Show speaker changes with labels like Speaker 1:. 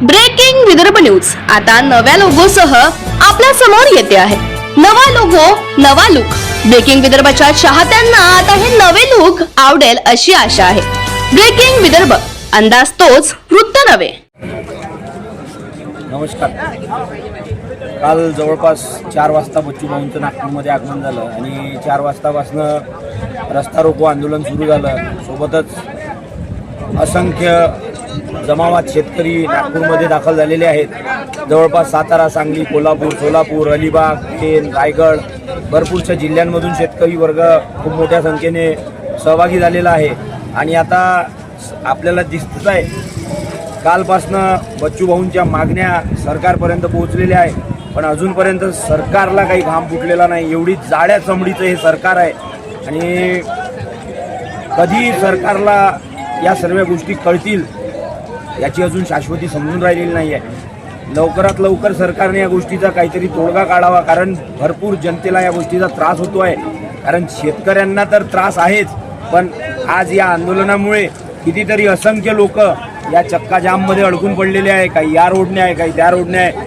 Speaker 1: Breaking Vidarbha news. आता नव्या लोगोसह आपल्यासमोर येते आहे. नवा लोगो नवा लुक ब्रेकिंग विदर्भाच्या चाहत्यांना आता हे नवे लुक आवडेल अशी आशा आहे. ब्रेकिंग विदर्भ अंदाज तोच वृत्त नव्हे.
Speaker 2: नमस्कार. काल जवळपास चार वाजता बच्चू भाऊंचं नागपूरमध्ये आगमन झालं आणि चार वाजतापासनं रस्ता रोको आंदोलन सुरू झालं. सोबतच असंख्य जमावात शेतकरी नागपूरमध्ये दाखल झालेले आहेत. जवळपास सातारा सांगली कोल्हापूर सोलापूर अलिबाग केन रायगड भरपूरच्या जिल्ह्यांमधून शेतकरी वर्ग खूप मोठ्या संख्येने सहभागी झालेला आहे. आणि आता आपल्याला दिसतच आहे कालपासनं बच्चू भाऊंच्या मागण्या सरकारपर्यंत पोहोचलेल्या आहे पण अजूनपर्यंत सरकारला काही घाम फुटलेला नाही. एवढी जाड्या चमडीचं हे सरकार आहे. आणि कधी सरकारला या सर्व गोष्टी कळतील याची अजून शाश्वती समजून राहिलेली नाही आहे लवकरात लवकर सरकारने या गोष्टीचा काहीतरी तोडगा काढावा कारण भरपूर जनतेला या गोष्टीचा त्रास होतो आहे कारण शेतकऱ्यांना तर त्रास आहेच पण आज या आंदोलनामुळे कितीतरी असंख्य लोक या चक्काजाममध्ये अडकून पडलेले आहे. काही या रोडने आहे काही त्या रोडने आहे.